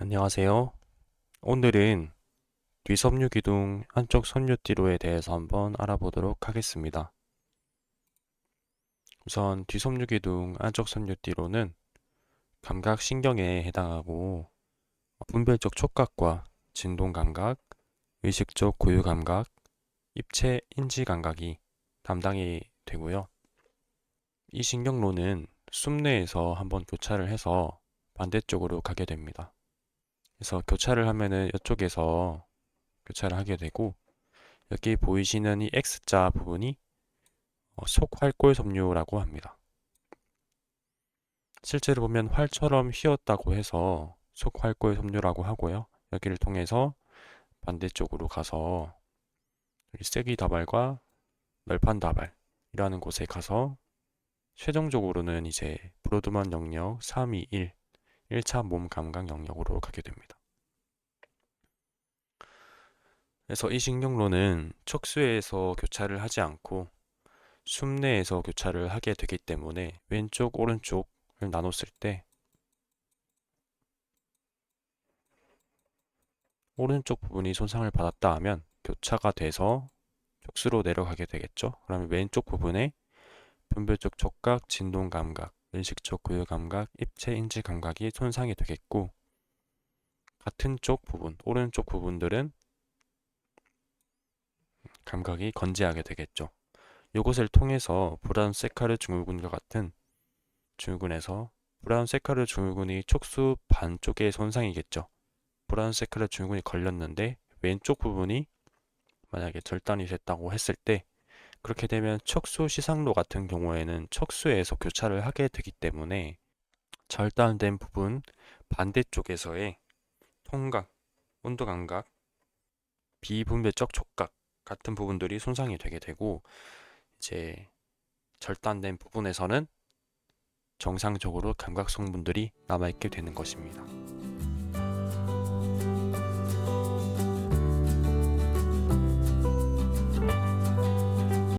안녕하세요. 오늘은 뒤섬유 기둥 한쪽 섬유띠로에 대해서 한번 알아보도록 하겠습니다. 우선 뒤섬유 기둥 안쪽 섬유띠로는 감각 신경에 해당하고 분별적 촉각과 진동 감각, 의식적 고유 감각, 입체 인지 감각이 담당이 되고요. 이 신경로는 숨내에서 한번 교차를 해서 반대쪽으로 가게 됩니다. 그래서 교차를 하면은 이쪽에서 교차를 하게 되고 여기 보이시는 이 X자 부분이 어, 속활골 섬유라고 합니다. 실제로 보면 활처럼 휘었다고 해서 속활골 섬유라고 하고요. 여기를 통해서 반대쪽으로 가서 세기 다발과 널판 다발이라는 곳에 가서 최종적으로는 이제 브로드만 영역 321 1차 몸 감각 영역으로 가게 됩니다. 그래서 이 신경로는 척수에서 교차를 하지 않고 숨내에서 교차를 하게 되기 때문에 왼쪽 오른쪽을 나눴을 때 오른쪽 부분이 손상을 받았다 하면 교차가 돼서 척수로 내려가게 되겠죠. 그러면 왼쪽 부분에 분별적 촉각, 진동 감각, 의식적 고유 감각, 입체 인지 감각이 손상이 되겠고 같은 쪽 부분, 오른쪽 부분들은 감각이 건재하게 되겠죠. 이것을 통해서 브라운 세카르 증후군과 같은 증후군에서 브라운 세카르 증후군이 촉수 반쪽의 손상이겠죠. 브라운 세카르 증후군이 걸렸는데 왼쪽 부분이 만약에 절단이 됐다고 했을 때 그렇게 되면 척수 시상로 같은 경우에는 척수에서 교차를 하게 되기 때문에 절단된 부분 반대쪽에서의 통각, 온도 감각, 비분별적 촉각 같은 부분들이 손상이 되게 되고 이제 절단된 부분에서는 정상적으로 감각 성분들이 남아있게 되는 것입니다.